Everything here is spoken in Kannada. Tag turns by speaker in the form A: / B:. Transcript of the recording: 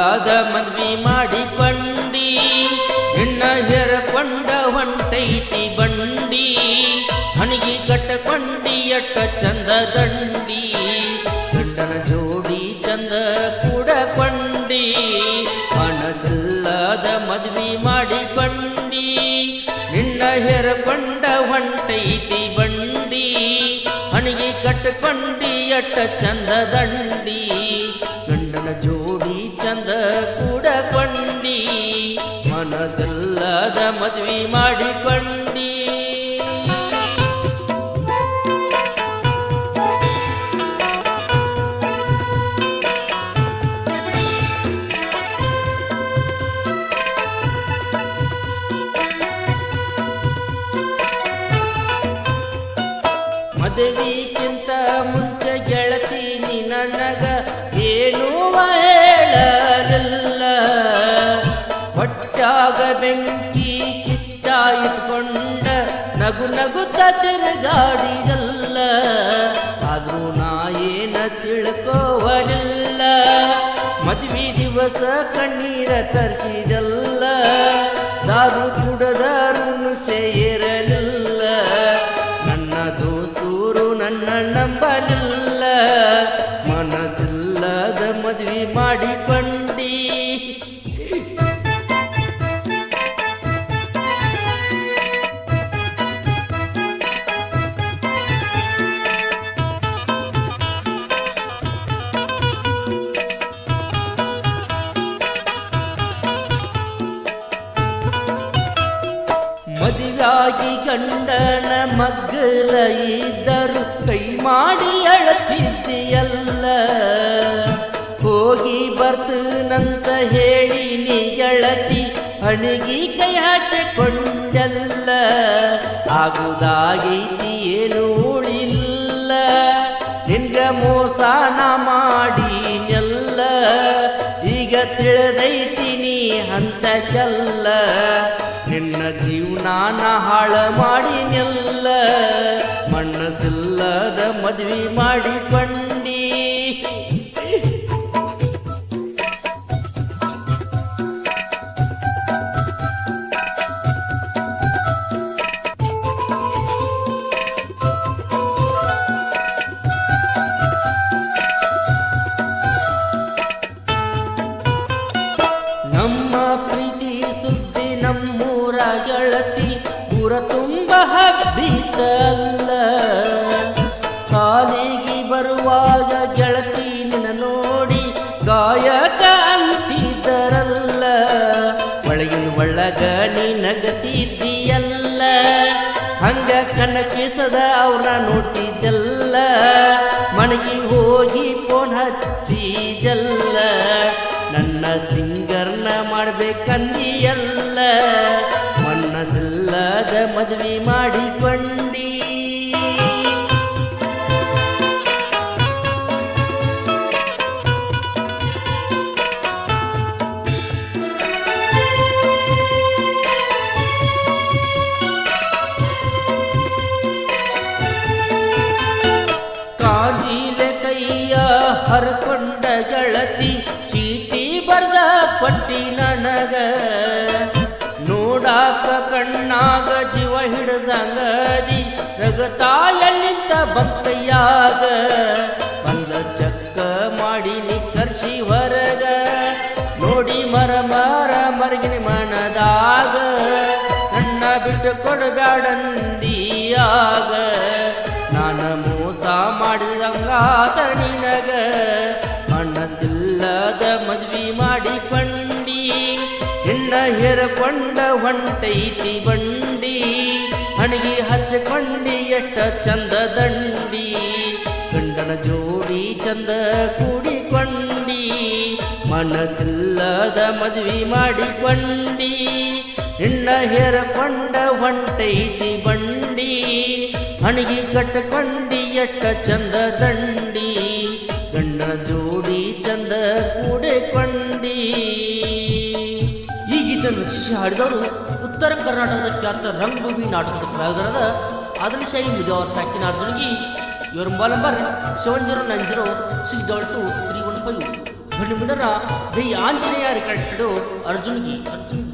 A: ಮನಸ್ಸಿಲ್ಲದ ಮದ್ವಿ ಮಾಡಿಕೊಂಡಿ, ಹೆಣ್ಣ ಹೆರಕೊಂಡ ಹೊಂಟೈತಿ ಬಂಡಿ, ಹಣಿಗೆ ಕಟ್ಟಕೊಂಡಿ ಎಟ್ಟ ಚಂದ ದಂಡಿ, ಗಂಡನ ಜೋಡಿ ಚಂದ ಕೂಡ ಕೊಂಡಿ ಮನಸ್ಸಿಲ್ಲದ ಮದ್ವಿ ಮಾಡಿಕೊಂಡಿ, ನಿನ್ನ ಹೆರಕೊಂಡ ಹೊಂಟೈತಿ ಬಂಡಿ, ಹಣಿಗೆ ಕಟ್ಟಕೊಂಡಿ ಎಟ್ಟ ಚಂದ ದಂಡಿ. ಮನಸ್ಸಿಲ್ಲದ ಮದ್ವಿ ಮಾಡಿಕೊಂಡಿ. ಮದುವೆಗಿಂತ ಮುಂಚೆ ಗೆಳತಿ ನನಗ ಏನೂ ಹೊಟ್ಟಾಗ ಬೆಂಕಿ ಕಿಚ್ಚ ಇಟ್ಕೊಂಡ ನಗು ನಗುತ್ತ ತಿರುಗಾಡಿದಲ್ಲ. ಆದ್ರೂ ನಾ ಏನ ತಿಳ್ಕೋವಲಿಲ್ಲ ಮದುವೆ ದಿವಸ ಕಣ್ಣೀರ ತರಿಸಿದಲ್ಲ. ದಾರು ಕುಡದಾರು ಸೇರಲಿಲ್ಲ ಮದುವಾಗಿ ಗಂಡನ ಮಗ್ಗಲ ಇದ್ದರು, ಕೈ ಮಾಡಿ ಅಳತಿದ್ದೀಯಲ್ಲ. ಹೋಗಿ ಬರ್ತನಂತ ಹೇಳಿ ನೀ ಗೆಳತಿ ಅಣಗಿ ಕೈ ಹಚ್ಚಕೊಂಡಲ್ಲ ಆಗುದಾಗೈತಿ ಏನು ಉಳಿಲ್ಲ. ನಿನ್ಗ ಮೋಸಾನ ಮಾಡಿನೆಲ್ಲ. ಈಗ ತಿಳಿದೈತಿ ನೀ ಅಂತ ನಿನ್ನ ಜೀವನಾನ ಹಾಳ ಮಾಡಿನೆಲ್ಲ ಮನಸ್ಸಿಲ್ಲದ ಮದ್ವಿ ಮಾಡಿಕೊಂಡಿ ಗೆಳತಿ ಪುರ ತುಂಬ ಹಬ್ಬಿತಲ್ಲ. ಸಾಲಿಗೆ ಬರುವಾಗ ಗೆಳತಿ ನಿನ್ನ ನೋಡಿ ಗಾಯಕ ಅಂತಿದ್ದರಲ್ಲ. ಒಳಗಿನ ಒಳಗ ನಗತಿದ್ದೀಯಲ್ಲ. ಹಂಗ ಕಣಕಿಸದ ಅವ್ರ ನೋಡ್ತಿದ್ದಲ್ಲ. ಮಣಗಿ ಹೋಗಿ ಫೋನ್ ಹಚ್ಚಿದಲ್ಲ ನನ್ನ ಸಿಂಗರ್ನ ಮಾಡ್ಬೇಕಂದಿಯಲ್ಲ. ಮದ್ವಿ ಮಾಡಿಕೊಂಡಿ ಕಾಜಿಲೆ ಕೈಯ ಹರ್ಕೊಂಡ ಗೆಳತಿ ಚೀಟಿ ಬರ್ದ ಕೊಟ್ಟಿ ರಗತಾಯಲ್ಲಿದ್ದ ಭಕ್ತಯ್ಯಾಗ ಬಂದ ಚಕ್ಕ ಮಾಡಿ ನಿಕ್ಕರ್ಸಿ ಹೊರಗ ನೋಡಿ ಮರ ಮರ ಮರಗಿನ ಮನದಾಗ ನನ್ನ ಬಿಟ್ಟು ಕೊಡಬ್ಯಾಡಂದಿಯಾಗ ನಾನು ಮೋಸ ಮಾಡಿದಂಗಾತ ನಿನಗ ಮನಸ್ಸಿಲ್ಲದ ಮದ್ವಿ ಮಾಡಿಕೊಂಡಿ ನಿನ್ನ ಹೆರಕೊಂಡ ಹೊಂಟೈತಿ ಬಂಡಿ ಹಣಗಿ ಹಚ್ಚಿಕೊಂಡಿ ಎಷ್ಟ ಚಂದ ದಂಡಿ. ಗಂಡನ ಜೋಡಿ ಚಂದ ಕೂಡಿಕೊಂಡಿ. ಮನಸ್ಸಿಲ್ಲದ ಮದ್ವಿ ಮಾಡಿಕೊಂಡಿ. ನಿನ್ನ ಹೆರಕೊಂಡ ಹೊಂಟೈತಿ ಬಂಡಿ. ಹಣಗಿ ಕಟ್ಟಕೊಂಡಿ ಎಟ್ಟ ಚಂದ ದಂಡಿ. ಗಂಡನ ಜೋಡಿ ಚಂದ ಕೂಡಿಕೊಂಡಿ
B: ರಚಿಸಿ ಹಾಡಿದವರು ಉತ್ತರ ಕರ್ನಾಟಕದ ಖ್ಯಾತ ರಂಗಭೂಮಿ ನಾಟಕದ ಕಲಾವಿದರಾದ ಆದಲಿಶಾಹಿ ಮುಜಾವರ್ ಸಾಕಿನ ಅರ್ಜುನಿಗೆ ಇವರ mobile number seven zero nine zero six double two three one five. ಬನ್ನಿ ಮುಂದರ ಜೈ ಆಂಜನೇಯ ರೆಕಾರ್ಡ್ ಅರ್ಜುನ್ಗಿ ಅರ್ಜುನ್